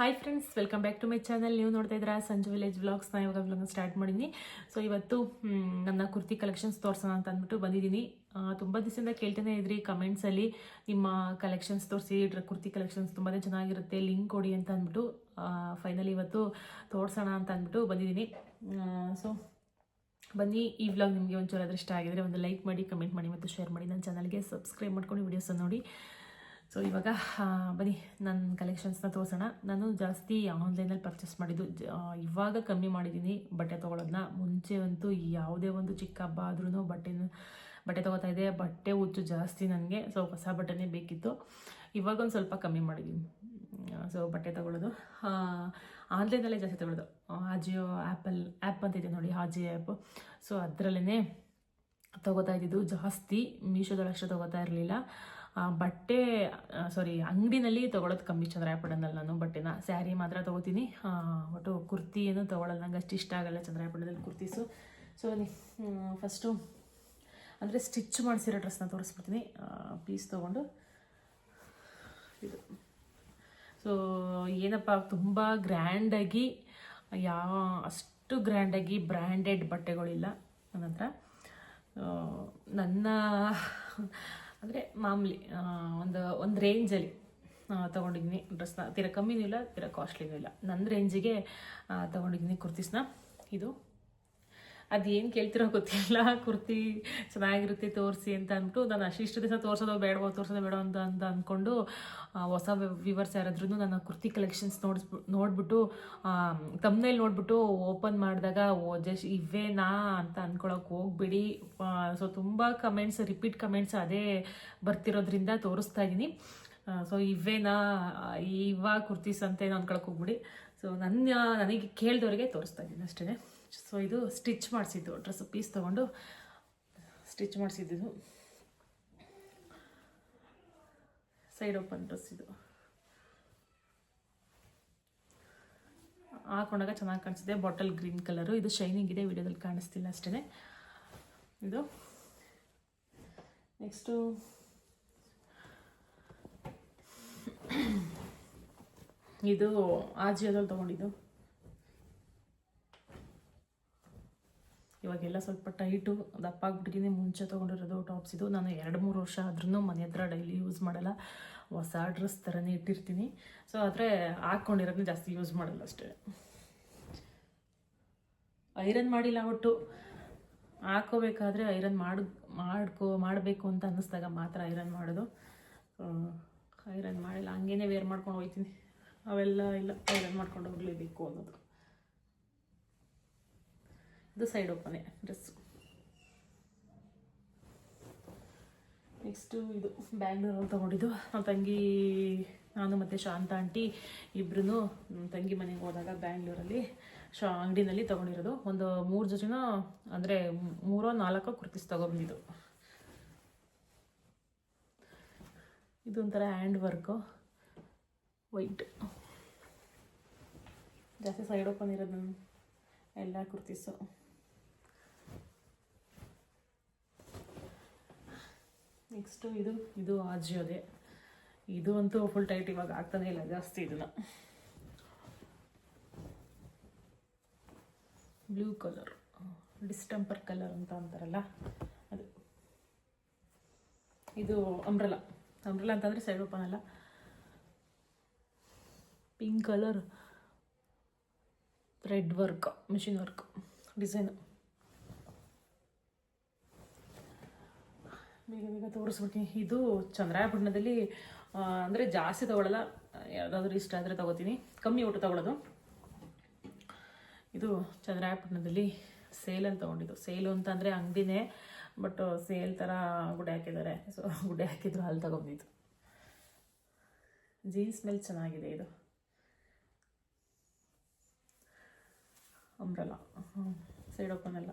Hi friends welcome back to my channel ನೀವು ನೋಡ್ತಾ ಇದ್ದೀರಾ ಸಂಜು ವಿಲೇಜ್ ವ್ಲಾಗ್ಸ್ನ ಇವಾಗ ವ್ಲಾಗ್ ಸ್ಟಾರ್ಟ್ ಮಾಡಿದ್ದೀನಿ. ಸೊ ಇವತ್ತು ನನ್ನ ಕುರ್ತಿ ಕಲೆಕ್ಷನ್ಸ್ ತೋರಿಸೋಣ ಅಂತ ಅಂದ್ಬಿಟ್ಟು ಬಂದಿದ್ದೀನಿ. ತುಂಬ ದಿವಸದಿಂದ ಕೇಳ್ತಾನೆ ಇದ್ರಿ ಕಮೆಂಟ್ಸಲ್ಲಿ ನಿಮ್ಮ ಕಲೆಕ್ಷನ್ಸ್ ತೋರಿಸಿ ಕುರ್ತಿ ಕಲೆಕ್ಷನ್ಸ್ ತುಂಬಾ ಚೆನ್ನಾಗಿರುತ್ತೆ ಲಿಂಕ್ ಕೊಡಿ ಅಂತ ಅಂದ್ಬಿಟ್ಟು ಫೈನಲಿ ಇವತ್ತು ತೋರಿಸೋಣ ಅಂತ ಅಂದ್ಬಿಟ್ಟು ಬಂದಿದ್ದೀನಿ. ಸೊ ಬನ್ನಿ, ಈ ವ್ಲಾಗ್ ನಿಮಗೆ ಒಂಚೂರು ಆದರೆ ಇಷ್ಟ ಆಗಿದ್ರೆ ಒಂದು ಲೈಕ್ ಮಾಡಿ ಕಮೆಂಟ್ ಮಾಡಿ ಮತ್ತು ಶೇರ್ ಮಾಡಿ. ನನ್ನ ಚಾನಲ್ಗೆ ಸಬ್ಸ್ಕ್ರೈಬ್ ಮಾಡ್ಕೊಂಡು ವೀಡಿಯೋಸನ್ನು ನೋಡಿ. ಸೊ ಇವಾಗ ಬನ್ನಿ ನನ್ನ ಕಲೆಕ್ಷನ್ಸ್ನ ತೋರಿಸೋಣ. ನಾನು ಜಾಸ್ತಿ ಆನ್ಲೈನಲ್ಲಿ ಪರ್ಚೇಸ್ ಮಾಡಿದ್ದು ಇವಾಗ ಕಮ್ಮಿ ಮಾಡಿದ್ದೀನಿ. ಬಟ್ಟೆ ತೊಗೊಳೋದನ್ನ ಮುಂಚೆ ಅಂತೂ ಯಾವುದೇ ಒಂದು ಚಿಕ್ಕ ಹಬ್ಬ ಆದ್ರೂ ಬಟ್ಟೆನ ಬಟ್ಟೆ ತೊಗೋತಾ ಇದೆ ಬಟ್ಟೆ ಹುಚ್ಚು ಜಾಸ್ತಿ ನನಗೆ. ಸೊ ಹೊಸ ಬಟ್ಟೆನೇ ಬೇಕಿತ್ತು. ಇವಾಗ ಒಂದು ಸ್ವಲ್ಪ ಕಮ್ಮಿ ಮಾಡಿದ್ದೀನಿ ಸೊ ಬಟ್ಟೆ ತಗೊಳ್ಳೋದು ಆನ್ಲೈನಲ್ಲೇ ಜಾಸ್ತಿ ತೊಗೊಳ್ಳೋದು ಆಜಿಯೋ ಆ್ಯಪಲ್ ಆ್ಯಪ್ ಅಂತ ಇದೆ ನೋಡಿ ಆಜಿಯೋ ಆ್ಯಪ್ ಸೊ ಅದರಲ್ಲೇ ತೊಗೋತಾ ಇದ್ದಿದ್ದು ಜಾಸ್ತಿ. ಮೀಶೋದಲ್ಲಿ ಅಷ್ಟು ತಗೋತಾ ಇರಲಿಲ್ಲ. ಬಟ್ಟೆ ಸಾರಿ ಅಂಗಡಿನಲ್ಲಿ ತೊಗೊಳೋದು ಕಮ್ಮಿ ಚಂದ್ರಾಯಪಟ್ಟಣದಲ್ಲಿ ನಾನು ಬಟ್ಟೆನ ಸ್ಯಾರಿ ಮಾತ್ರ ತೊಗೋತೀನಿ. ಒಟ್ಟು ಕುರ್ತಿ ಏನು ತೊಗೊಳಲ್ಲ, ನಂಗೆ ಅಷ್ಟು ಇಷ್ಟ ಆಗಲ್ಲ ಚಂದ್ರಾಯಪಟ್ಟಣದಲ್ಲಿ ಕುರ್ತೀಸು ಸೊ ಫಸ್ಟು ಅಂದರೆ ಸ್ಟಿಚ್ ಮಾಡಿಸಿರೋ ಡ್ರೆಸ್ನ ತೋರಿಸ್ಬಿಡ್ತೀನಿ. ಪೀಸ್ ತೊಗೊಂಡು, ಇದು. ಸೊ ಏನಪ್ಪ, ತುಂಬ ಗ್ರ್ಯಾಂಡಾಗಿ ಯಾವ ಅಷ್ಟು ಗ್ರ್ಯಾಂಡಾಗಿ ಬ್ರ್ಯಾಂಡೆಡ್ ಬಟ್ಟೆಗಳಿಲ್ಲ, ನನ್ನ ಹತ್ರ. ನನ್ನ ಅಂದರೆ ಮಾಮೂಲಿ ಒಂದು ಒಂದು ರೇಂಜಲ್ಲಿ ತೊಗೊಂಡಿದ್ದೀನಿ ಡ್ರೆಸ್ನ ತೀರ ಕಮ್ಮಿನೂ ಇಲ್ಲ, ತೀರ ಕಾಸ್ಟ್ಲಿನೂ ಇಲ್ಲ. ನನ್ನ ರೇಂಜಿಗೆ ತೊಗೊಂಡಿದ್ದೀನಿ ಕುರ್ತೀಸ್ನ. ಇದು ಅದೇನು ಕೇಳ್ತಿರೋ ಗೊತ್ತಿಲ್ಲ. ಕುರ್ತಿ ಚೆನ್ನಾಗಿರುತ್ತೆ, ತೋರಿಸಿ ಅಂತ ಅಂದ್ಬಿಟ್ಟು ನಾನು ಅಷ್ಟಿಷ್ಟು ದಿವಸ ತೋರಿಸೋದು ಬೇಡವೋ, ತೋರಿಸೋದು ಬೇಡ ಅಂತ ಅಂತ ಅಂದ್ಕೊಂಡು ಹೊಸ ವಿವರ್ಸ್ ಯಾರಾದ್ರೂ ನನ್ನ ಕುರ್ತಿ ಕಲೆಕ್ಷನ್ಸ್ ನೋಡಿಸ್ಬಿ ನೋಡಿಬಿಟ್ಟು ತಮ್ಮನೇಲಿ ನೋಡಿಬಿಟ್ಟು ಓಪನ್ ಮಾಡಿದಾಗ, ಓ, ಜಸ್ಟ್ ಇವೇನಾ ಅಂತ ಅಂದ್ಕೊಳಕ್ಕೆ ಹೋಗ್ಬಿಡಿ. ಸೊ ತುಂಬ ಕಮೆಂಟ್ಸ್ ರಿಪೀಟ್ ಕಮೆಂಟ್ಸ್ ಅದೇ ಬರ್ತಿರೋದ್ರಿಂದ ತೋರಿಸ್ತಾ ಇದ್ದೀನಿ ಸೊ ಇವೇನಾ ಇವಾಗ ಕುರ್ತೀಸ್ ಅಂತ ಏನೋ ಅಂದ್ಕೊಳಕ್ಕೆ ಹೋಗ್ಬಿಡಿ. ಸೊ ನನ್ನ, ನನಗೆ ಕೇಳಿದವರಿಗೆ ತೋರಿಸ್ತಾ ಇದ್ದೀನಿ ಅಷ್ಟೇ ಸೊ ಇದು ಸ್ಟಿಚ್ ಮಾಡಿಸಿದ್ದು, ಡ್ರೆಸ್ ಪೀಸ್ ತೊಗೊಂಡು ಸ್ಟಿಚ್ ಮಾಡಿಸಿದ್ದು. ಸೈಡ್ ಓಪನ್ ಡ್ರೆಸ್ ಇದು. ಹಾಕೊಂಡಾಗ ಚೆನ್ನಾಗಿ ಕಾಣಿಸಿದೆ ಬಾಟಲ್ ಗ್ರೀನ್ ಕಲರು. ಇದು ಶೈನಿಂಗ್ ಇದೆ, ವಿಡಿಯೋದಲ್ಲಿ ಕಾಣಿಸ್ತಿಲ್ಲ ಅಷ್ಟೇ ಇದು ನೆಕ್ಸ್ಟು ಇದು ಆಜಿಯೋದಲ್ಲಿ ತೊಗೊಂಡಿದ್ದು ಇವಾಗೆಲ್ಲ ಸ್ವಲ್ಪ ಟೈಟು ದಪ್ಪ ಆಗ್ಬಿಟ್ಟಿದ್ದೀನಿ. ಮುಂಚೆ ತೊಗೊಂಡಿರೋದು ಟಾಪ್ಸ್ ಇದು. ನಾನು ಎರಡು ಮೂರು ವರ್ಷ ಆದ್ರೂ ಮನೆ ಹತ್ರ ಡೈಲಿ ಯೂಸ್ ಮಾಡಲ್ಲ. ಹೊಸ ಡ್ರೆಸ್ ಥರನೇ ಇಟ್ಟಿರ್ತೀನಿ. ಸೊ, ಆದರೆ ಹಾಕ್ಕೊಂಡಿರೋದನ್ನ ಜಾಸ್ತಿ ಯೂಸ್ ಮಾಡಲ್ಲ ಅಷ್ಟೇ. ಐರನ್ ಮಾಡಿಲ್ಲ ಒಟ್ಟು. ಹಾಕೋಬೇಕಾದ್ರೆ ಐರನ್ ಮಾಡ್, ಮಾಡ್ಕೋ, ಮಾಡಬೇಕು ಅಂತ ಅನ್ನಿಸ್ದಾಗ ಮಾತ್ರ ಐರನ್ ಮಾಡೋದು. ಐರನ್ ಮಾಡಿಲ್ಲ. ಹಂಗೇನೆ ವೇರ್ ಮಾಡ್ಕೊಂಡು ಹೋಗ್ತೀನಿ ಅವೆಲ್ಲ ಇಲ್ಲ, ಐರನ್ ಮಾಡ್ಕೊಂಡು ಹೋಗಲೇಬೇಕು ಅನ್ನೋದು. ಇದು ಸೈಡ್ ಓಪನೇ ಡ್ರೆಸ್ಸು ನೆಕ್ಸ್ಟು ಇದು ಬ್ಯಾಂಗ್ಳೂರಲ್ಲಿ ತೊಗೊಂಡಿದ್ದು ನಮ್ಮ ತಂಗಿ, ನಾನು ಮತ್ತು ಶಾಂತ ಆಂಟಿ ಇಬ್ಬರೂ ತಂಗಿ ಮನೆಗೆ ಹೋದಾಗ ಬ್ಯಾಂಗ್ಳೂರಲ್ಲಿ ಶಾ ಅಂಗಡಿನಲ್ಲಿ ತೊಗೊಂಡಿರೋದು. ಒಂದು ಮೂರು ಜೊತೆನೋ, ಅಂದರೆ ಮೂರೋ ನಾಲ್ಕೋ ಕುರ್ತಿಸ್ ತೊಗೊಂಡಿದ್ದು ಇದೊಂಥರ ಹ್ಯಾಂಡ್ ವರ್ಕು ವೈಟ್ ಜಾಸ್ತಿ ಸೈಡ್ ಓಪನ್ ಇರೋದು ಎಲ್ಲ ಕುರ್ತೀಸು ನೆಕ್ಸ್ಟು ಇದು ಇದು ಆಜಿಯೋದೆ ಇದು ಅಂತೂ ಫುಲ್ ಟೈಟ್ ಇವಾಗ ಆಗ್ತಾನೆ ಇಲ್ಲ, ಜಾಸ್ತಿ ಇದನ್ನು. ಬ್ಲೂ ಕಲರ್ ಡಿಸ್ಟೆಂಪರ್ ಕಲರ್ ಅಂತ ಅಂತಾರಲ್ಲ, ಅದು. ಇದು ಅಂಬ್ರಲ್ಲ ಅಂಬ್ರೆಲಾ ಅಂತಂದರೆ ಸೈಡ್ ಓಪನ್ ಅಲ್ಲ. Pink colour thread work machine work design ಬೇಗ ಬೇಗ ತೋರಿಸ್ಬಿಡ್ತೀನಿ. ಇದು ಚಂದ್ರಾಯಪಟ್ಟಣದಲ್ಲಿ ಅಂದರೆ ಜಾಸ್ತಿ ತೊಗೊಳಲ್ಲ. ಯಾವುದಾದ್ರೂ ಇಷ್ಟ ಆದರೆ ತೊಗೋತೀನಿ. ಕಮ್ಮಿ ಊಟ ತೊಗೊಳೋದು. ಇದು ಚಂದ್ರಾಯಪಟ್ಟಣದಲ್ಲಿ ಅಂತ ತೊಗೊಂಡಿದ್ದು. ಸೇಲು ಅಂತ ಅಂದರೆ ಅಂಗಡಿನೇ, ಬಟ್ ಸೇಲ್ ಥರ ಗುಡ್ಡೆ ಹಾಕಿದ್ದಾರೆ. ಸೊ ಗುಡ್ಡೆ ಹಾಕಿದ್ರು ಅಲ್ಲಿ ತಗೊಂಡಿದ್ದು. ಜೀನ್ಸ್ ಮೇಲೆ ಚೆನ್ನಾಗಿದೆ ಇದು. ಅಂಬ್ರಲ್ಲ ಸೈಡ್ ಓಪನ್ ಎಲ್ಲ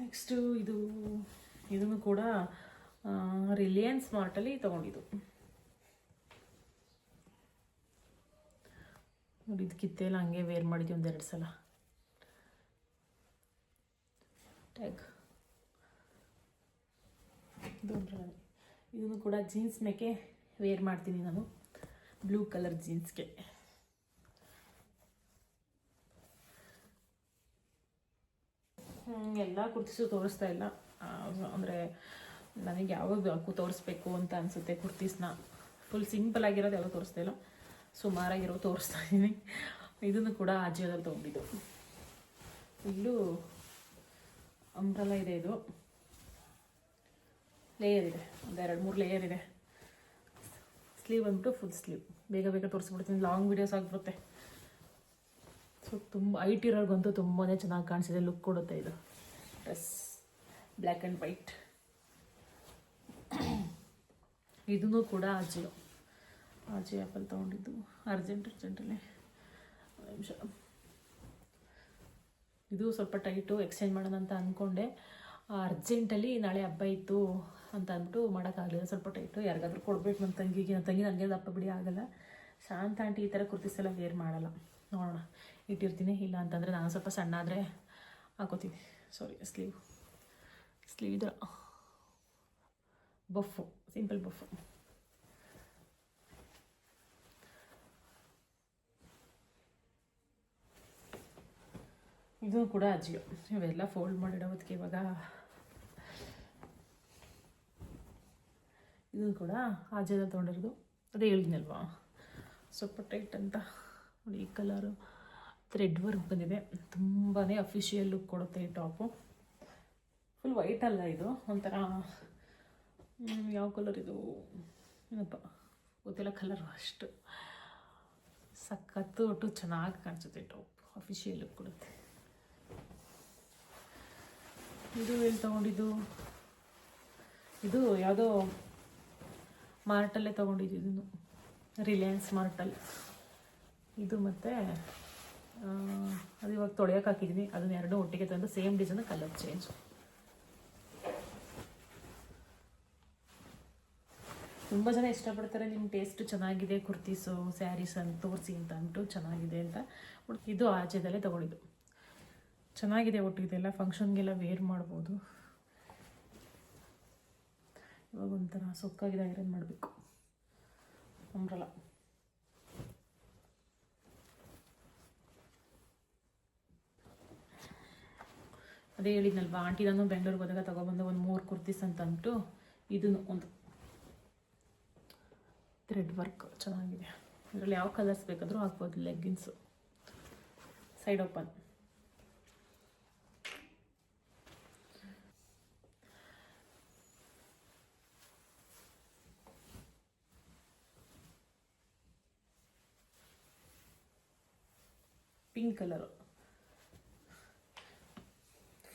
ನೆಕ್ಸ್ಟು ಇದು, ಇದನ್ನು ಕೂಡ ರಿಲಿಯನ್ಸ್ ಮಾರ್ಟಲ್ಲಿ ತೊಗೊಂಡಿದ್ದು. ನೋಡಿ, ಇದು ಕಿತ್ತೆಲ್ಲ ಹಂಗೆ ವೇರ್ ಮಾಡಿದ್ವಿ ಒಂದೆರಡು ಸಲ. ಟ್ಯಾಗ್ ಇದು. ಇದನ್ನು ಕೂಡ ಜೀನ್ಸ್ ಮೇಕೆ ವೇರ್ ಮಾಡ್ತೀನಿ ನಾನು. ಬ್ಲೂ ಕಲರ್ ಜೀನ್ಸ್ಗೆ ಎಲ್ಲ ಕುರ್ತಿಸು ತೋರಿಸ್ತಾ ಇಲ್ಲ. ಅಂದರೆ ನನಗೆ ಯಾವಾಗ ಬೇಕು ತೋರಿಸ್ಬೇಕು ಅಂತ ಅನಿಸುತ್ತೆ ಕುರ್ತೀಸ್ನ. ಫುಲ್ ಸಿಂಪಲ್ ಆಗಿರೋದು ಯಾವಾಗ ತೋರಿಸ್ತಾ ಇಲ್ಲ. ಸುಮಾರಾಗಿರೋ ತೋರಿಸ್ತಾ ಇದ್ದೀನಿ ಇದನ್ನು ಕೂಡ ಅಜಿಯೋದಲ್ಲಿ ತೊಗೊಂಡಿದ್ದು. ಇಲ್ಲೂ ಅಂಬ್ರಲ್ಲ ಇದೆ ಇದು. ಲೇಯರ್ ಇದೆ. ಒಂದು ಎರಡು ಮೂರು ಲೇಯರ್ ಇದೆ. ಸ್ಲೀವ್ ಬಂದ್ಬಿಟ್ಟು ಫುಲ್ ಸ್ಲೀವ್ ಬೇಗ ಬೇಗ ತೋರಿಸ್ಬಿಡ್ತೀನಿ. ಲಾಂಗ್ ವೀಡಿಯೋಸ್ ಆಗಿಬಿಡುತ್ತೆ. ಸೊ ತುಂಬ ಐಟ್ ಇರೋರ್ಗಂತೂ ತುಂಬಾ ಚೆನ್ನಾಗಿ ಕಾಣಿಸಿದೆ ಲುಕ್ ಕೊಡುತ್ತೆ ಇದು. ಡ್ರೆಸ್ ಬ್ಲ್ಯಾಕ್ ಆ್ಯಂಡ್ ವೈಟ್ ಇದೂ ಕೂಡ ಅಜಿಯೋ ಅಜಿಯೋ ಆ್ಯಪಲ್ಲಿ ತೊಗೊಂಡಿದ್ದು. ಅರ್ಜೆಂಟ್ ಅರ್ಜೆಂಟಲ್ಲಿ ನಿಮಿಷ. ಇದು ಸ್ವಲ್ಪ ಟೈಟು ಎಕ್ಸ್ಚೇಂಜ್ ಮಾಡೋಣ ಅಂತ ಅಂದ್ಕೊಂಡೆ ಅರ್ಜೆಂಟಲ್ಲಿ ನಾಳೆ ಹಬ್ಬ ಇತ್ತು ಅಂತ ಅಂದ್ಬಿಟ್ಟು ಮಾಡೋಕ್ಕಾಗಲಿಲ್ಲ. ಸ್ವಲ್ಪ ಟೈಟು ಯಾರಿಗಾದ್ರೂ ಕೊಡಬೇಕು ನನ್ನ ತಂಗಿಗೆ. ನನ್ನ ತಂಗಿ ನನಗೆ ದಪ್ಪ ಬಿಡಿ ಆಗಲ್ಲ. ಶಾಂತ ಆಂಟಿ ಈ ಥರ ಕುರ್ತಿಸೆಲ್ಲ ವೇರ್ ಮಾಡಲ್ಲ. ನೋಡೋಣ. ಇಟ್ಟಿರ್ತೀನಿ. ಇಲ್ಲ ಅಂತಂದರೆ ನಾನು ಸ್ವಲ್ಪ ಸಣ್ಣ ಆದರೆ ಹಾಕೋತೀನಿ. ಸಾರಿ ಸ್ಲೀವ್ ಸ್ಲೀವ್ ಇದು ಬಫು ಸಿಂಪಲ್ ಬಫು. ಇದು ಕೂಡ ಅಜಿಯೋ. ಇವೆಲ್ಲ ಫೋಲ್ಡ್ ಮಾಡಿಡೋದಕ್ಕೆ ಇವಾಗ ಇದನ್ನು ಕೂಡ ಆಜಿಯ ತೊಗೊಂಡಿರೋದು. ಅದೇ ಹೇಳಿದ್ನಲ್ವಾ? ಸ್ವಲ್ಪ ಟೈಟ್ ಅಂತ. ನೋಡಿ ಈ ಕಲರು ಥ್ರೆಡ್ ವರ್ಕ್ ಬಂದಿದೆ. ತುಂಬಾ ಅಫಿಷಿಯಲ್ ಲುಕ್ ಕೊಡುತ್ತೆ ಈ ಟಾಪು ಫುಲ್ ವೈಟ್ ಅಲ್ಲ ಇದು. ಒಂಥರ ಯಾವ ಕಲರ್ ಇದು? ಏನಪ್ಪ? ಗೊತ್ತಿಲ್ಲ ಕಲರ್ ಅಷ್ಟು. ಸಖತ್ತು ಒಟ್ಟು ಚೆನ್ನಾಗಿ ಕಾಣಿಸುತ್ತೆ ಟಾಪ್ ಅಫಿಷಿಯಲ್ ಲುಕ್ ಕೊಡುತ್ತೆ. ಇದು ಎಲ್ಲಿ ತೊಗೊಂಡಿದ್ದು? ಇದು ಯಾವುದೋ ಮಾರ್ಟಲ್ಲೇ ತೊಗೊಂಡಿದ್ದು ರಿಲಯನ್ಸ್ ಮಾರ್ಟಲ್ಲಿ ಇದು ಮತ್ತು ಅದು ಇವಾಗ ತೊಳೆಯೋಕೆ ಹಾಕಿದ್ದೀನಿ ಅದನ್ನ ಎರಡು ಒಟ್ಟಿಗೆ ತಂದು ಸೇಮ್ ಡಿಸೈನ್ ಕಲರ್ ಚೇಂಜ್ ತುಂಬ ಜನ ಇಷ್ಟಪಡ್ತಾರೆ ನಿಮ್ಮ ಟೇಸ್ಟ್ ಚೆನ್ನಾಗಿದೆ ಕುರ್ತೀಸು ಸ್ಯಾರೀಸ್ ಅಂತ ತೋರಿಸಿ ಅಂತ ಅಂಟು ಚೆನ್ನಾಗಿದೆ ಅಂತ. ಬಟ್ ಇದು ಆಚೆದಲ್ಲೇ ತೊಗೊಂಡಿದ್ದು ಚೆನ್ನಾಗಿದೆ ಒಟ್ಟು ಇದೆಲ್ಲ ಫಂಕ್ಷನ್ಗೆಲ್ಲ ವೇರ್ ಮಾಡ್ಬೋದು. ಇವಾಗ ಒಂಥರ ಸೊಕ್ಕಾಗಿದೆ ಐರನ್ ಮಾಡಬೇಕು. ಅಂಬ್ರಲ್ಲ ಅದೇ ಹೇಳಿದ್ನಲ್ವಾ ಆಂಟಿ ನಾನು ಬೆಂಗಳೂರಿಗೆ ಹೋದಾಗ ತಗೊಬಂದ ಒಂದು ಮೂರು ಕುರ್ತೀಸ್ ಅಂತ ಅಂದ್ಬಿಟ್ಟು ಇದನ್ನು ಒಂದು ಥ್ರೆಡ್ ವರ್ಕ್ ಚೆನ್ನಾಗಿದೆ. ಇದರಲ್ಲಿ ಯಾವ ಕಲರ್ಸ್ ಬೇಕಾದರೂ ಹಾಕ್ಬೋದು, leggings. Side open. Pink colour.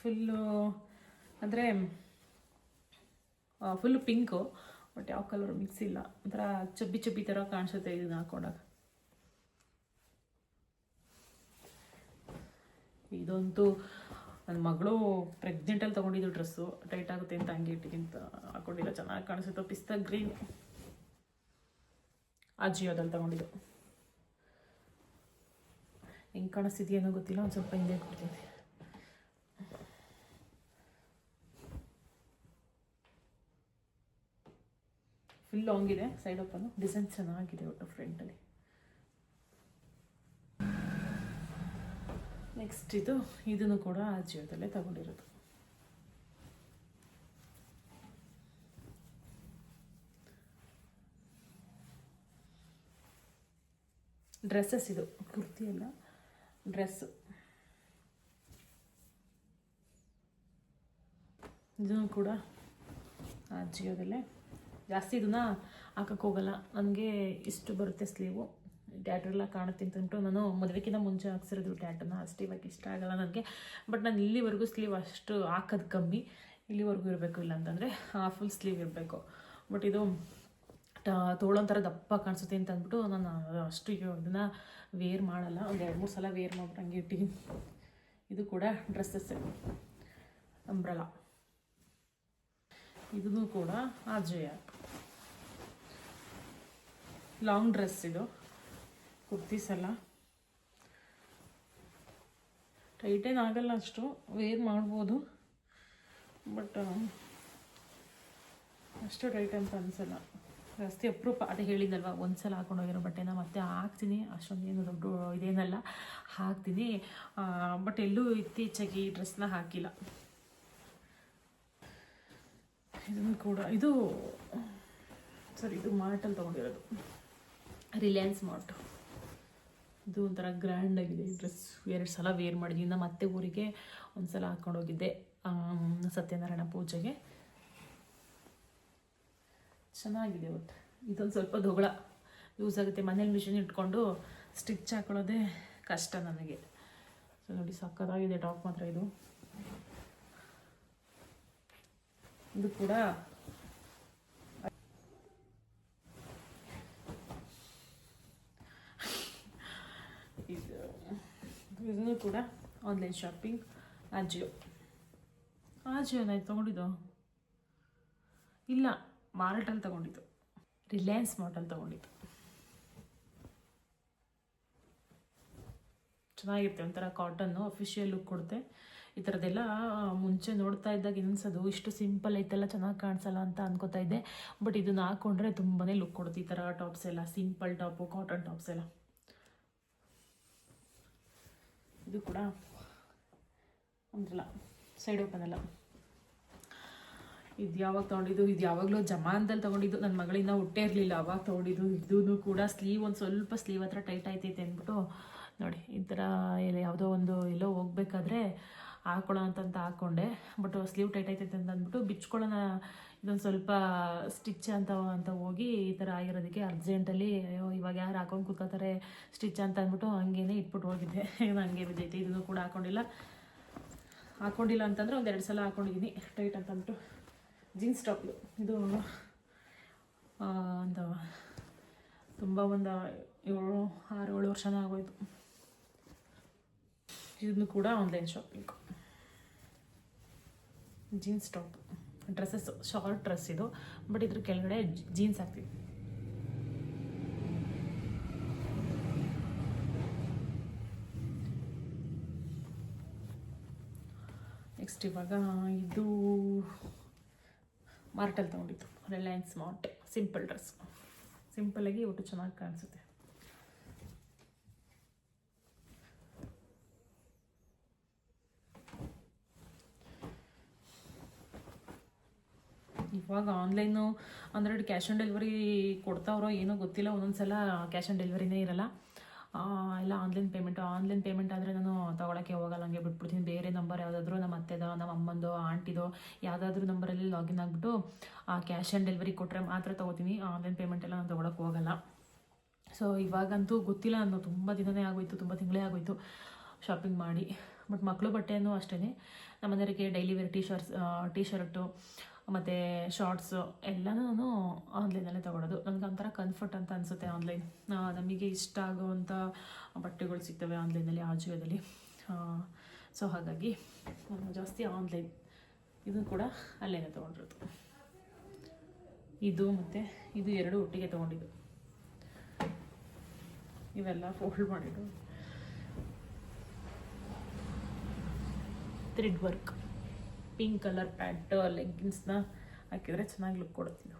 Full ಅಂದರೆ ಫುಲ್ಲು ಪಿಂಕು ಬಟ್ ಯಾವ ಕಲರ್ ಮಿಕ್ಸ್ ಇಲ್ಲ. ಒಂಥರ ಚಬ್ಬಿ ಚಬ್ಬಿ ಥರ ಕಾಣಿಸುತ್ತೆ ಇದನ್ನ ಹಾಕೊಂಡಾಗ. ಇದಂತೂ ನನ್ನ ಮಗಳು ಪ್ರೆಗ್ನೆಂಟಲ್ಲಿ ತೊಗೊಂಡಿದ್ದು ಡ್ರೆಸ್ಸು ಟೈಟ್ ಆಗುತ್ತೆ ಅಂತ ಹಂಗೆ ಇಟ್ಟಿಗಿಂತ ಹಾಕೊಂಡಿಲ್ಲ. ಚೆನ್ನಾಗಿ ಕಾಣಿಸುತ್ತೆ. ಪಿಸ್ತಾ ಗ್ರೀನ್ ಅಜಿಯೋದಲ್ಲಿ ತೊಗೊಂಡಿದ್ದು. ಹೆಂಗೆ ಕಾಣಿಸ್ತಿದೆಯೇನೋ ಗೊತ್ತಿಲ್ಲ, ಒಂದು ಸ್ವಲ್ಪ ಹಿಂದೆ ಕೊಡ್ತೀನಿ ಫುಲ್ ಲಾಂಗ್ ಇದೆ ಸೈಡ್ ಓಪನ್ ಡಿಸೈನ್ ಚೆನ್ನಾಗಿದೆ ಒಟ್ಟು ಫ್ರಂಟಲ್ಲಿ ನೆಕ್ಸ್ಟ್ ಇದು, ಇದನ್ನು ಕೂಡ ಆಜಿಯೋದಲ್ಲೇ ತಗೊಂಡಿರೋದು. ಡ್ರೆಸ್ಸಸ್ ಇದು ಕುರ್ತಿ ಅಲ್ಲ ಡ್ರೆಸ್ಸು ಇದನ್ನು ಕೂಡ ಜಿಯೋದಲ್ಲೇ ಜಾಸ್ತಿ ಇದನ್ನ ಹಾಕಕ್ಕೆ ಹೋಗಲ್ಲ. ನನಗೆ ಇಷ್ಟು ಬರುತ್ತೆ ಸ್ಲೀವು ಟ್ಯಾಟ್ರೆಲ್ಲ ಕಾಣುತ್ತೆ ಅಂತಂದ್ಬಿಟ್ಟು ನಾನು ಮದುವೆಗಿಂತ ಮುಂಚೆ ಹಾಕ್ಸಿರೋದು ಟ್ಯಾಟ್ರನ್ನ ಅಷ್ಟು ಇವಾಗ ಇಷ್ಟ ಆಗಲ್ಲ ನನಗೆ ಬಟ್ ನಾನು ಇಲ್ಲಿವರೆಗೂ ಸ್ಲೀವ್ ಅಷ್ಟು ಹಾಕೋದು ಕಮ್ಮಿ. ಇಲ್ಲಿವರೆಗೂ ಇರಬೇಕು ಇಲ್ಲ ಅಂತಂದರೆ ಫುಲ್ ಸ್ಲೀವ್ ಇರಬೇಕು. ಬಟ್ ಇದು ತೋಳೋಂಥರ ದಪ್ಪ ಕಾಣಿಸುತ್ತೆ ಅಂತ ಅಂದ್ಬಿಟ್ಟು ನಾನು ಅಷ್ಟು ಇದನ್ನು ವೇರ್ ಮಾಡಲ್ಲ. ಒಂದು ಎರಡು ಮೂರು ಸಲ ವೇರ್ ಮಾಡ್ಬಿಟ್ಟು ಹಂಗೆ ಇಟ್ಟಿದ್ದೀನಿ ಇದು ಕೂಡ ಡ್ರೆಸ್ಸಸ್ ಅಂಬ್ರಲ್ಲ ಇದನ್ನು ಕೂಡ ಆಜಯ ಲಾಂಗ್ ಡ್ರೆಸ್ ಇದು. ಕುರ್ತೀಸ್ ಎಲ್ಲ ಟೈಟೇನ್ ಆಗಲ್ಲ ಅಷ್ಟು. ವೇರ್ ಮಾಡ್ಬೋದು. ಬಟ್ ಅಷ್ಟು ಟೈಟ್ ಅಂತ ಅನಿಸಲ್ಲ. ಜಾಸ್ತಿ ಅಪ್ರೂಪ. ಅದೇ ಹೇಳಿದ್ದಲ್ವ ಒಂದು ಸಲ ಹಾಕೊಂಡೋಗಿರೋ ಬಟ್ಟೆನ ಮತ್ತೆ ಹಾಕ್ತೀನಿ. ಅಷ್ಟೊಂದು ಏನು ದೊಡ್ಡ ಇದೇನಲ್ಲ. ಹಾಕ್ತೀನಿ. ಬಟ್ ಎಲ್ಲೂ ಇತ್ತೀಚೆಗೆ ಈ ಡ್ರೆಸ್ನ ಹಾಕಿಲ್ಲ. ಇದನ್ನು ಕೂಡ. ಇದು, ಸರಿ, ಇದು ಮಾರ್ಟಲ್ಲಿ ತೊಗೊಂಡಿರೋದು. Reliance mart. ಇದು ಒಂಥರ ಗ್ರ್ಯಾಂಡ್ ಆಗಿದೆ. ಈ ಡ್ರೆಸ್ ಎರಡು ಸಲ ವೇರ್ ಮಾಡಿದ್ದೀನಿ ನಮ್ಮ ಮತ್ತೆ ಊರಿಗೆ ಒಂದು ಸಲ ಹಾಕ್ಕೊಂಡೋಗಿದ್ದೆ ಸತ್ಯನಾರಾಯಣ ಪೂಜೆಗೆ. ಚೆನ್ನಾಗಿದೆ ಒಟ್ಟು. ಇದೊಂದು ಸ್ವಲ್ಪ ದೊಗಳ ಯೂಸ್ ಆಗುತ್ತೆ. ಮನೇಲಿ ಮಿಷಿನ್ ಇಟ್ಕೊಂಡು ಸ್ಟಿಚ್ ಹಾಕೊಳ್ಳೋದೇ ಕಷ್ಟ ನನಗೆ. ಸೊ ನೋಡಿ, ಸಕ್ಕತ್ತಾಗಿದೆ. ಟಾಪ್ ಮಾತ್ರ ಇದು. ಇದು ಕೂಡ ಇದು ಇದನ್ನು ಕೂಡ ಆನ್ಲೈನ್ ಶಾಪಿಂಗ್ ಅಜಿಯೋ ಆಜಿಯೋನ ಇದು ತೊಗೊಂಡಿದ್ದು? ಇಲ್ಲ ಮಾರ್ಟಲ್ಲಿ ತೊಗೊಂಡಿದ್ದು. ರಿಲಯನ್ಸ್ ಮಾರ್ಟಲ್ಲಿ ತೊಗೊಂಡಿದ್ದು. ಚೆನ್ನಾಗಿರುತ್ತೆ ಒಂಥರ ಕಾಟನ್ನು ಅಫಿಷಿಯಲ್ ಲುಕ್ ಕೊಡುತ್ತೆ. ಈ ಥರದ್ದೆಲ್ಲ ಮುಂಚೆ ನೋಡ್ತಾ ಇದ್ದಾಗ ಅನ್ಸೋದು ಇಷ್ಟು ಸಿಂಪಲ್ ಐತೆಲ್ಲ ಚೆನ್ನಾಗಿ ಕಾಣಿಸಲ್ಲ ಅಂತ ಅನ್ಕೋತಾ ಇದ್ದೆ. ಬಟ್ ಇದನ್ನು ಹಾಕೊಂಡ್ರೆ ತುಂಬಾ ಲುಕ್ ಕೊಡುತ್ತೆ ಈ ಥರ ಟಾಪ್ಸ್ ಎಲ್ಲ ಸಿಂಪಲ್ ಟಾಪು ಕಾಟನ್ ಟಾಪ್ಸ್ ಎಲ್ಲ. ಇದು ಕೂಡ ಅಂದ್ರಲ್ಲ ಸೈಡ್ ಓಪನ್ ಅಲ್ಲ. ಇದು ಯಾವಾಗ ತೊಗೊಂಡಿದ್ದು, ಇದು ಯಾವಾಗಲೂ ಜಮಾನದಲ್ಲಿ ತೊಗೊಂಡಿದ್ದು ನನ್ನ ಮಗಳಿಂದ ಹುಟ್ಟೇ ಇರಲಿಲ್ಲ, ಅವಾಗ ತೊಗೊಂಡಿದ್ದು ಇದೂ ಕೂಡ ಸ್ಲೀವ್ ಒಂದು ಸ್ವಲ್ಪ ಸ್ಲೀವ್ ಹತ್ರ ಟೈಟ್ ಆಯ್ತೈತೆ ಅಂದ್ಬಿಟ್ಟು, ನೋಡಿ, ಈ ಥರ ಎಲ್ಲ ಯಾವುದೋ ಒಂದು ಎಲ್ಲೋ ಹೋಗ್ಬೇಕಾದ್ರೆ ಹಾಕೊಳ್ಳೋ ಅಂತಂತ ಹಾಕ್ಕೊಂಡೆ ಬಟ್ ಸ್ಲೀವ್ ಟೈಟ್ ಆಯ್ತೈತೆ ಅಂತ ಅಂದ್ಬಿಟ್ಟು ಬಿಚ್ಕೊಳ್ಳೋಣ ಇದೊಂದು ಸ್ವಲ್ಪ ಸ್ಟಿಚ್ ಅಂತ ಅಂತ ಹೋಗಿ ಈ ಥರ ಆಗಿರೋದಕ್ಕೆ ಅರ್ಜೆಂಟಲ್ಲಿ ಅಯ್ಯೋ, ಇವಾಗ ಯಾರು ಹಾಕೊಂಡು ಕೂತ್ಕೋತಾರೆ ಸ್ಟಿಚ್ ಅಂತ ಅಂದ್ಬಿಟ್ಟು ಹಂಗೇನೆ ಇಟ್ಬಿಟ್ಟು ಹೋಗಿದ್ದೆ. ಹಂಗೆ ಬಿದ್ದೈತೆ, ಇದನ್ನು ಕೂಡ ಹಾಕೊಂಡಿಲ್ಲ. ಹಾಕೊಂಡಿಲ್ಲ ಅಂತಂದರೆ ಒಂದೆರಡು ಸಲ ಹಾಕೊಂಡಿದ್ದೀನಿ ಟೈಟ್ ಅಂತ ಅಂದ್ಬಿಟ್ಟು. ಜೀನ್ಸ್ ಟಾಪ್ ಇದು ಅಂತ, ತುಂಬ ಒಂದು ಏಳು, ಆರು, ಏಳು ವರ್ಷನೇ ಆಗೋಯ್ತು. ಇದನ್ನು ಕೂಡ online shopping jeans top dresses, short dress ಇದು. ಬಟ್ ಇದ್ರ ಕೆಳಗಡೆ ಜೀನ್ಸ್ ಹಾಕ್ತೀವಿ. ನೆಕ್ಸ್ಟ್ ಇವಾಗ ಇದು ಮಾರ್ಟಲ್ಲಿ ತೊಗೊಂಡಿದ್ದು. ರಿಲಯನ್ಸ್ ಮಾರ್ಟ್ ಸಿಂಪಲ್ ಡ್ರೆಸ್ ಸಿಂಪಲಾಗಿ ಒಟ್ಟು ಚೆನ್ನಾಗಿ ಕಾಣಿಸುತ್ತೆ. ಇವಾಗ ಆನ್ಲೈನು ಅಂದರೆ ಕ್ಯಾಶ್ ಆನ್ ಡೆಲಿವರಿ ಕೊಡ್ತಾವ್ರೋ ಏನೋ ಗೊತ್ತಿಲ್ಲ ಒಂದೊಂದು ಸಲ ಕ್ಯಾಶ್ ಆನ್ ಡೆಲಿವರಿನೇ ಇರಲ್ಲ. ಎಲ್ಲ ಆನ್ಲೈನ್ ಪೇಮೆಂಟ್ ಆನ್ಲೈನ್ ಪೇಮೆಂಟ್ ಆದರೆ ನಾನು ತೊಗೊಳಕ್ಕೆ ಹೋಗಲ್ಲ ಹಂಗೆ ಬಿಟ್ಬಿಡ್ತೀನಿ. ಬೇರೆ ನಂಬರ್ ಯಾವುದಾದ್ರೂ ನಮ್ಮ ಅತ್ತೆದೋ, ನಮ್ಮ ಅಮ್ಮಂದೋ ಆಂಟಿದೋ ಯಾವುದಾದ್ರೂ ನಂಬರಲ್ಲಿ ಲಾಗಿನ್ ಆಗಿಬಿಟ್ಟು ಆ ಕ್ಯಾಶ್ ಆನ್ ಡೆಲಿವರಿ ಕೊಟ್ಟರೆ ಮಾತ್ರ ತೊಗೋತೀನಿ. ಆನ್ಲೈನ್ ಪೇಮೆಂಟ್ ಎಲ್ಲ ನಾನು ತೊಗೊಳಕ್ಕೆ ಹೋಗಲ್ಲ. ಸೊ ಇವಾಗಂತೂ ಗೊತ್ತಿಲ್ಲ ನಾನು ತುಂಬ ದಿನವೇ ಆಗೋಯ್ತು, ತುಂಬ ತಿಂಗಳೇ ಆಗೋಯ್ತು ಶಾಪಿಂಗ್ ಮಾಡಿ. ಬಟ್ ಮಕ್ಕಳು ಬಟ್ಟೆಯೂ ಅಷ್ಟೇ ನಮ್ಮ ಮನೆಯವರಿಗೆ daily wear T shirts T shirt ಮತ್ತು ಶಾರ್ಟ್ಸು ಎಲ್ಲನೂ ನಾನು ಆನ್ಲೈನಲ್ಲೇ ತೊಗೊಳೋದು. ನನಗೆ ಒಂಥರ ಕನ್ಫರ್ಟ್ ಅಂತ ಅನಿಸುತ್ತೆ ಆನ್ಲೈನ್ ನಮಗೆ ಇಷ್ಟ ಆಗುವಂಥ ಬಟ್ಟೆಗಳು ಸಿಗ್ತವೆ ಆನ್ಲೈನಲ್ಲಿ ಆಜಿಯೋದಲ್ಲಿ ಸೊ ಹಾಗಾಗಿ ನಾನು ಜಾಸ್ತಿ ಆನ್ಲೈನ್ ಇದು ಕೂಡ ಅಲ್ಲೇನೆ ತೊಗೊಂಡಿರೋದು. ಇದು ಮತ್ತು ಇದು ಎರಡು ಒಟ್ಟಿಗೆ ತೊಗೊಂಡಿದ್ದು. ಇವೆಲ್ಲ ಫೋಲ್ಡ್ ಮಾಡಿದ್ದು. Thread work pink colour pant ಲೆಗ್ಗಿನ್ಸ್ನ ಹಾಕಿದರೆ ಚೆನ್ನಾಗಿ ಲುಕ್ ಕೊಡುತ್ತೆ ಇದು.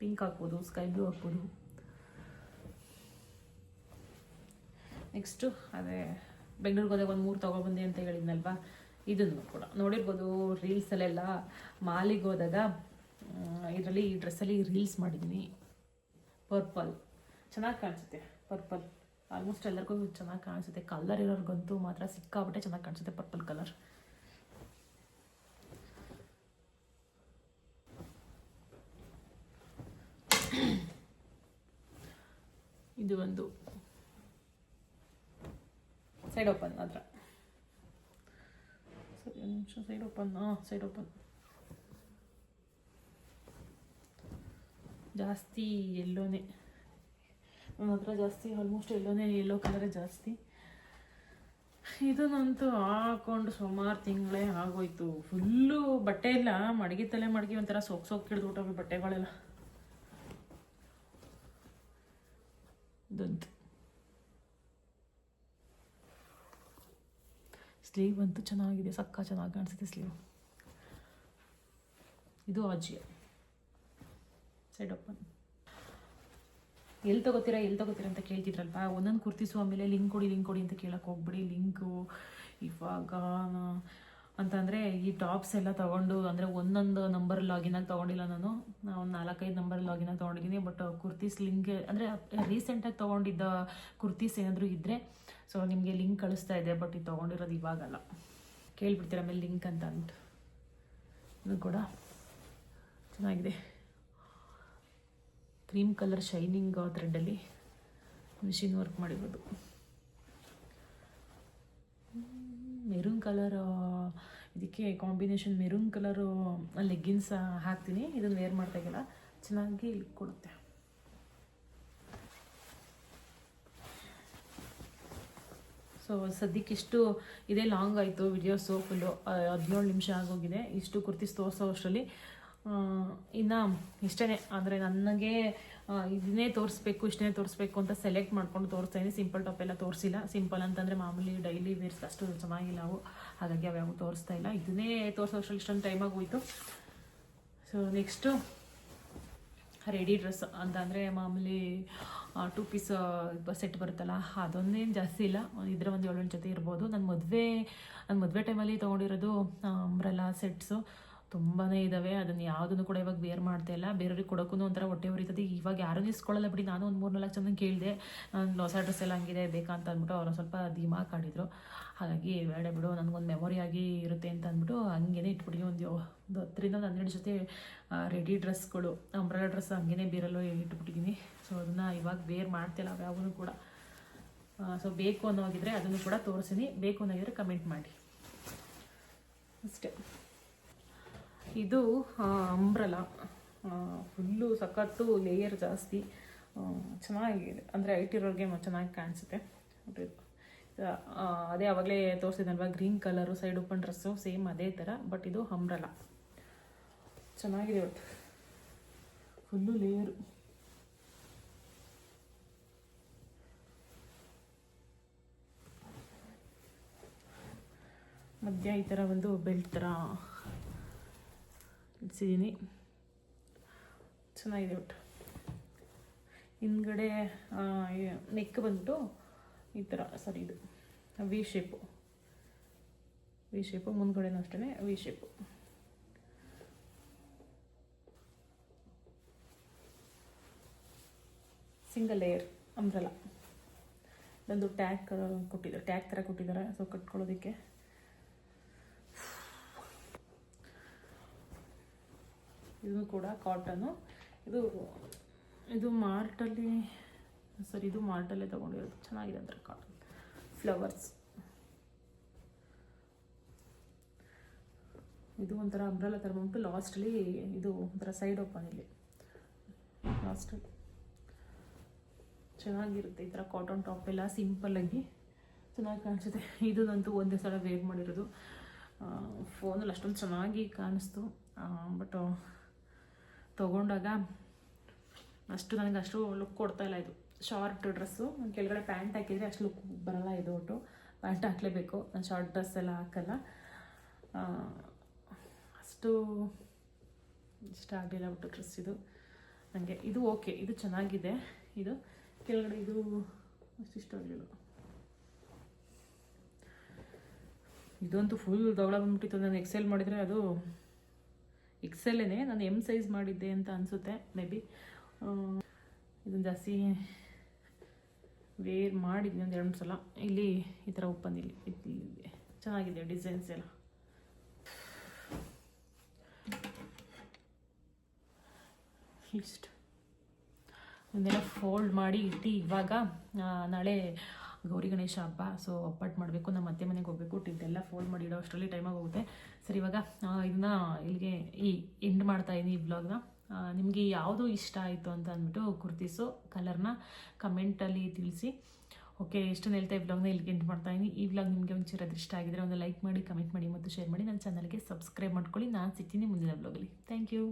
ಪಿಂಕ್ ಹಾಕ್ಬೋದು ಸ್ಕೈ ಬ್ಲೂ ಹಾಕ್ಬೋದು. ನೆಕ್ಸ್ಟು ಅದೇ ಬೆಂಗಳೂರಿಗೆ ಹೋದಾಗ ಒಂದು ಮೂರು ತೊಗೊಬಂದೆ ಅಂತ ಹೇಳಿದ್ನಲ್ವಾ? ಇದನ್ನು ಕೂಡ. ನೋಡಿರ್ಬೋದು ರೀಲ್ಸಲ್ಲೆಲ್ಲ ಮಾಲಿಗೆ ಹೋದಾಗ ಇದರಲ್ಲಿ ಈ ಡ್ರೆಸ್ಸಲ್ಲಿ ರೀಲ್ಸ್ ಮಾಡಿದ್ದೀನಿ ಪರ್ಪಲ್ ಚೆನ್ನಾಗಿ ಕಾಣಿಸುತ್ತೆ ಪರ್ಪಲ್ ಆಲ್ಮೋಸ್ಟ್ ಎಲ್ಲರಿಗೂ ಚೆನ್ನಾಗಿ ಕಾಣಿಸುತ್ತೆ. ಕಲರ್ ಇರೋರ್ಗಂತೂ ಮಾತ್ರ ಸಿಕ್ಕಾಬಿಟ್ಟೆ ಚೆನ್ನಾಗಿ ಕಾಣಿಸುತ್ತೆ ಪರ್ಪಲ್ ಕಲರ್ ಇದು ಒಂದು. ಸೈಡ್ ಓಪನ್ ನಿಮಿಷ ಸೈಡ್ ಓಪನ್ ಸೈಡ್ ಓಪನ್ ಜಾಸ್ತಿ ಎಲ್ಲೋನೇ ನನ್ನ ಹತ್ರ ಜಾಸ್ತಿ ಆಲ್ಮೋಸ್ಟ್ ಎಲ್ಲೋನೇ ಎಲ್ಲೋ ಕಲರ್ ಜಾಸ್ತಿ. ಇದನ್ನಂತೂ ಹಾಕೊಂಡು ಸುಮಾರು ತಿಂಗಳೇ ಆಗೋಯ್ತು. ಫುಲ್ಲು ಬಟ್ಟೆ ಇಲ್ಲ ಮಡಗಿ ತಲೆ ಮಡಗಿ ಒಂಥರ ಸೋಕ್ ಸೋಕ್ ಹಿಡಿದ್ಬಿಟ್ಟವೆ ಬಟ್ಟೆಗಳೆಲ್ಲ. ಇದಂತು ಸ್ಲೀವ್ ಅಂತೂ ಚೆನ್ನಾಗಿದೆ, ಸಕ್ಕ ಚೆನ್ನಾಗಿ ಕಾಣಿಸುತ್ತೆ ಸ್ಲೀವ್. ಇದು ಅಜ್ಜಿಯ ಸೈಡ್ ಓಪನ್ ಎಲ್ಲಿ ತಗೋತೀರಾ ಎಲ್ಲಿ ತಗೋತೀರಾ ಅಂತ ಕೇಳ್ತಿದ್ರಲ್ವ? ಒಂದೊಂದು ಕುರ್ತಿಸು ಆಮೇಲೆ ಲಿಂಕ್ ಕೊಡಿ ಲಿಂಕ್ ಕೊಡಿ ಅಂತ ಕೇಳಕ್ಕೆ ಹೋಗ್ಬಿಡಿ. ಲಿಂಕು, ಇವಾಗ ಅಂತಂದರೆ ಈ ಟಾಪ್ಸ್ ಎಲ್ಲ ತೊಗೊಂಡು, ಅಂದರೆ ಒಂದೊಂದು ನಂಬರ್ ಲಾಗಿನಾಗಿ ತೊಗೊಂಡಿಲ್ಲ ನಾನು. ಒಂದು ನಾಲ್ಕೈದು ನಂಬರ್ ಲಾಗಿನಾಗಿ ತೊಗೊಂಡಿದ್ದೀನಿ ಬಟ್ ಕುರ್ತೀಸ್ ಲಿಂಕ್ ಅಂದರೆ ರೀಸೆಂಟಾಗಿ ತೊಗೊಂಡಿದ್ದ ಕುರ್ತೀಸ್ ಏನಾದರೂ ಇದ್ದರೆ ಸೊ ನಿಮಗೆ ಲಿಂಕ್ ಕಳಿಸ್ತಾ ಇದೆ ಬಟ್ ಇದು ತೊಗೊಂಡಿರೋದು ಇವಾಗಲ್ಲ. ಕೇಳಿಬಿಡ್ತೀರಾ ಆಮೇಲೆ ಲಿಂಕ್ ಅಂತ ಅಂದ್ಬಿಟ್ಟು. ಇದು ಕೂಡ ಚೆನ್ನಾಗಿದೆ. ಕ್ರೀಮ್ ಕಲರ್ ಶೈನಿಂಗ್ ಥ್ರೆಡ್ಡಲ್ಲಿ ಮಿಷಿನ್ ವರ್ಕ್ ಮಾಡಿರೋದು. ಮೆರೂನ್ ಕಲರ್ ಇದಕ್ಕೆ ಕಾಂಬಿನೇಷನ್ ಮೆರೂನ್ ಕಲರು ಲೆಗ್ಗಿನ್ಸ್ ಹಾಕ್ತೀನಿ. ಇದನ್ನು ವೇರ್ ಮಾಡ್ದಾಗೆಲ್ಲ ಚೆನ್ನಾಗಿ ಕೊಡುತ್ತೆ ಸೊ ಸದ್ಯಕ್ಕೆ ಇಷ್ಟು, ಇದೇ ಲಾಂಗ್ ಆಯಿತು ವಿಡಿಯೋಸು ಫುಲ್ಲು ಹದಿನೇಳು ನಿಮಿಷ ಆಗೋಗಿದೆ. ಇಷ್ಟು ಕುರ್ತಿಸ್ ತೋರಿಸೋ ಅಷ್ಟರಲ್ಲಿ ಇನ್ನು ಇಷ್ಟೇ ಅಂದರೆ ನನಗೆ ಇದನ್ನೇ ತೋರಿಸ್ಬೇಕು ಇಷ್ಟನೇ ತೋರಿಸ್ಬೇಕು ಅಂತ ಸೆಲೆಕ್ಟ್ ಮಾಡ್ಕೊಂಡು ತೋರಿಸ್ತಾ ಇದ್ದೀನಿ ಸಿಂಪಲ್ ಟಾಪ್ ಎಲ್ಲ ತೋರಿಸಿಲ್ಲ. ಸಿಂಪಲ್ ಅಂತಂದರೆ ಮಾಮೂಲಿ ಡೈಲಿ ವೇರ್ಸ್ ಅಷ್ಟು ಚೆನ್ನಾಗಿಲ್ಲ ಅವು. ಹಾಗಾಗಿ ಅವ್ಯಾವು ತೋರಿಸ್ತಾ ಇಲ್ಲ. ಇದನ್ನೇ ತೋರಿಸೋ ಅಷ್ಟರಲ್ಲಿ ಇಷ್ಟೊಂದು ಟೈಮ್ ಹೋಯಿತು ಸೊ ನೆಕ್ಸ್ಟು ರೆಡಿ ಡ್ರೆಸ್ ಅಂತ ಅಂದರೆ ಮಾಮೂಲಿ ಟೂ ಪೀಸ್ ಸೆಟ್ ಬರುತ್ತಲ್ಲ, ಅದೊಂದೇನು ಜಾಸ್ತಿ ಇಲ್ಲ. ಇದರ ಒಂದು ಏಳೆಂಟು ಜೊತೆ ಇರ್ಬೋದು. ನನ್ನ ಮದುವೆ ನನ್ನ ಮದುವೆ ಟೈಮಲ್ಲಿ ತೊಗೊಂಡಿರೋದು ಅಂಬ್ರೆಲ್ಲ ಸೆಟ್ಸು ತುಂಬಾ ಇದ್ದಾವೆ ಅದನ್ನು ಯಾವುದನ್ನು ಕೂಡ ಇವಾಗ ವೇರ್ ಮಾಡ್ತಾ ಇಲ್ಲ. ಬೇರೆಯವ್ರಿಗೆ ಕೊಡೋಕ್ಕೂ ಒಂಥರ ಹೊಟ್ಟೆ ಉರಿತದೆ. ಇವಾಗ ಯಾರೂ ಇಸ್ಕೊಳ್ಳಲ್ಲ ಬಿಡಿ. ನಾನು ಒಂದು ಮೂರು ನಾಲ್ಕು ಜನ ಕೇಳಿದೆ, ನಾನು ಹೊಸ ಡ್ರೆಸ್ ಎಲ್ಲ ಹಂಗಿದೆ, ಬೇಕಾ? ಅಂತ ಅಂದ್ಬಿಟ್ಟು ಅವರು ಸ್ವಲ್ಪ ಧೀಮಾ ಆಡಿದ್ರು. ಹಾಗಾಗಿ ಬೇಡ ಬಿಡು, ನನಗೊಂದು ಮೆಮೊರಿ ಆಗಿ ಇರುತ್ತೆ ಅಂತ ಅಂದ್ಬಿಟ್ಟು ಹಂಗೇನೆ ಇಟ್ಬಿಡಿ ಒಂದು ಒಂದು ಹತ್ತರಿಂದ ಒಂದು ಹನ್ನೆರಡು ಜೊತೆ ರೆಡಿ ಡ್ರೆಸ್ಗಳು ಅಂಬ್ರೆಲಾ ಡ್ರೆಸ್ ಹಂಗೇನೆ ಬೀರಲ್ಲೋ ಇಟ್ಬಿಟ್ಟಿದ್ದೀನಿ ಸೊ ಅದನ್ನು ಇವಾಗ ವೇರ್ ಮಾಡ್ತಿಲ್ಲ ಯಾವೂ ಕೂಡ. ಸೊ ಬೇಕು ಅನ್ನೋಗಿದ್ರೆ ಅದನ್ನು ಕೂಡ ತೋರಿಸಿನಿ. ಬೇಕು ಅನ್ನೋಗಿದ್ರೆ ಕಮೆಂಟ್ ಮಾಡಿ. ಅಷ್ಟೇ. ಇದು ಅಂಬ್ರಲ ಫುಲ್ಲು ಸಖತ್ತು ಲೇಯರ್ ಜಾಸ್ತಿ. ಚೆನ್ನಾಗಿದೆ. ಅಂದರೆ ಐಟ್ ಇರೋರಿಗೆ ಚೆನ್ನಾಗಿ ಕಾಣಿಸುತ್ತೆ. ಅದೇ ಆವಾಗಲೇ ತೋರಿಸಿದಲ್ವ green colour side open dress same ಅದೇ ಥರ ಬಟ್ ಇದು ಅಂಬ್ರಲ ಚೆನ್ನಾಗಿದೆ ಒಟ್ಟು. ಫುಲ್ಲು ಲೇಯರು ಮಧ್ಯ ಈ ಥರ ಒಂದು ಬೆಲ್ಟ್ ಥರ ಇಡ್ಸಿದ್ದೀನಿ ಚೆನ್ನಾಗಿದೆ ಒಟ್ಟು. ಹಿಂದ್ಗಡೆ ನೆಕ್ ಬಂದ್ಬಿಟ್ಟು ಈ ಥರ, ಸಾರಿ ಇದು. ವಿ ಶೇಪು ವಿ ಶೇಪು ಮುಂದ್ಗಡೆನೂ ಅಷ್ಟೇ V shape single layer umbrella ಇದೊಂದು ಟ್ಯಾಗ್ ಕೊಟ್ಟಿದ್ದಾರೆ ಟ್ಯಾಕ್ ಥರ ಕೊಟ್ಟಿದ್ದಾರೆ ಸೊ ಕಟ್ಕೊಳ್ಳೋದಕ್ಕೆ. ಇದು ಕೂಡ ಕಾಟನು ಇದು ಇದು ಮಾರ್ಟಲ್ಲಿ ಸರಿ, ಇದು ಮಾರ್ಟಲ್ಲೇ ತೊಗೊಂಡಿರೋದು. ಚೆನ್ನಾಗಿದೆ ಅಂದರೆ ಕಾಟನ್ ಫ್ಲವರ್ಸ್ ಇದು ಒಂಥರ ಅಂಬ್ರೆಲ್ಲ ಥರ ಬಂದ್ಬಿಟ್ಟು ಲಾಸ್ಟಲ್ಲಿ ಇದು ಒಂಥರ ಸೈಡ್ ಓಪನ್ ಇಲ್ಲಿ. ಲಾಸ್ಟಲ್ಲಿ ಚೆನ್ನಾಗಿರುತ್ತೆ ಈ ಥರ ಕಾಟನ್ ಟಾಪ್ ಎಲ್ಲ ಸಿಂಪಲ್ಲಾಗಿ ಚೆನ್ನಾಗಿ ಕಾಣಿಸುತ್ತೆ. ಇದು ಒಂದೇ ಸಲ ವೇರ್ ಮಾಡಿರೋದು. ಫೋನಲ್ಲಿ ಅಷ್ಟೊಂದು ಚೆನ್ನಾಗಿ ಕಾಣಿಸ್ತು. ಬಟ್ ತೊಗೊಂಡಾಗ ಅಷ್ಟು ನನಗೆ ಅಷ್ಟು ಲುಕ್ ಕೊಡ್ತಾ ಇಲ್ಲ ಇದು. ಶಾರ್ಟ್ ಡ್ರೆಸ್ಸು ನಾನು ಕೆಳಗಡೆ ಪ್ಯಾಂಟ್ ಹಾಕಿದರೆ ಅಷ್ಟು ಲುಕ್ ಬರಲ್ಲ ಇದು ಒಟ್ಟು. ಪ್ಯಾಂಟ್ ಹಾಕಲೇಬೇಕು. ನಾನು ಶಾರ್ಟ್ ಡ್ರೆಸ್ ಎಲ್ಲ ಹಾಕಲ್ಲ. ಅಷ್ಟು ಇಷ್ಟ ಆಗಲಿಲ್ಲ ಒಟ್ಟು ಡ್ರೆಸ್ ಇದು. ನನಗೆ ಇದು ಓಕೆ ಇದು ಚೆನ್ನಾಗಿದೆ. ಇದು ಕೆಳಗಡೆ ಇದು ಅಷ್ಟು ಇಷ್ಟ ಆಗಲಿಲ್ಲ. ಇದಂತೂ ಫುಲ್ ದವಳ ಬಂದ್ಬಿಟ್ಟಿತ್ತು. ನಾನು ಎಕ್ಸೆಲ್ ಮಾಡಿದರೆ ಅದು ಎಕ್ಸೆಲ್ಲೇನೆ ನಾನು ಎಂ ಸೈಜ್ ಮಾಡಿದ್ದೆ ಅಂತ ಅನಿಸುತ್ತೆ ಮೇ ಬಿ ಇದನ್ನು ಜಾಸ್ತಿ ವೇರ್ ಮಾಡಿದ್ವಿ ಒಂದು ಎರಡು ಸಲ. ಇಲ್ಲಿ ಈ ಥರ ಓಪನ್ ಇಲ್ಲಿ ಇಲ್ಲಿ ಚೆನ್ನಾಗಿದೆ ಡಿಸೈನ್ಸ್ ಎಲ್ಲ. ಇಷ್ಟು. ಇದನ್ನೆಲ್ಲ ಫೋಲ್ಡ್ ಮಾಡಿ ಇಟ್ಟು ಇವಾಗ ನಾಳೆ ಗೌರಿ ಗಣೇಶ ಹಬ್ಬ ಸೊ ಒಪ್ಪಟ್ಟು ಮಾಡಬೇಕು ನಮ್ಮ ಅತ್ತೆ ಮನೆಗೆ ಹೋಗಬೇಕು ಇದೆಲ್ಲ ಫೋಲ್ಡ್ ಮಾಡಿ ಇಡೋ ಅಷ್ಟರಲ್ಲಿ ಟೈಮಾಗಿ ಹೋಗುತ್ತೆ. ಸರಿ, ಇವಾಗ ಇದನ್ನ ಇಲ್ಲಿಗೆ ಈ ಎಂಡ್ ಮಾಡ್ತಾ ಇದ್ದೀನಿ ಈ ಬ್ಲಾಗ್ನ ನಿಮಗೆ ಯಾವುದು ಇಷ್ಟ ಆಯಿತು ಅಂತ ಅಂದ್ಬಿಟ್ಟು ಕುರ್ತಿಸು ಕಲರ್ನ ಕಮೆಂಟಲ್ಲಿ ತಿಳಿಸಿ. ಓಕೆ ಎಷ್ಟು ಹೇಳ್ತಾ ಈ ಬ್ಲಾಗ್ನ ಇಲ್ಲಿಗೆ ಎಂಡ್ ಮಾಡ್ತಾ ಇದ್ದೀನಿ ಈ ಬ್ಲಾಗ್ ನಿಮಗೆ ಒಂಚೂರು ಅದು ಇಷ್ಟ ಆಗಿದ್ರೆ ಒಂದು ಲೈಕ್ ಮಾಡಿ ಕಮೆಂಟ್ ಮಾಡಿ ಮತ್ತು ಶೇರ್ ಮಾಡಿ. ನನ್ನ ಚಾನಲ್ಗೆ ಸಬ್ಸ್ಕ್ರೈಬ್ ಮಾಡ್ಕೊಳ್ಳಿ. ನಾನು ಸಿಗ್ತೀನಿ ಮುಂದಿನ ಬ್ಲಾಗಲ್ಲಿ ಥ್ಯಾಂಕ್ ಯು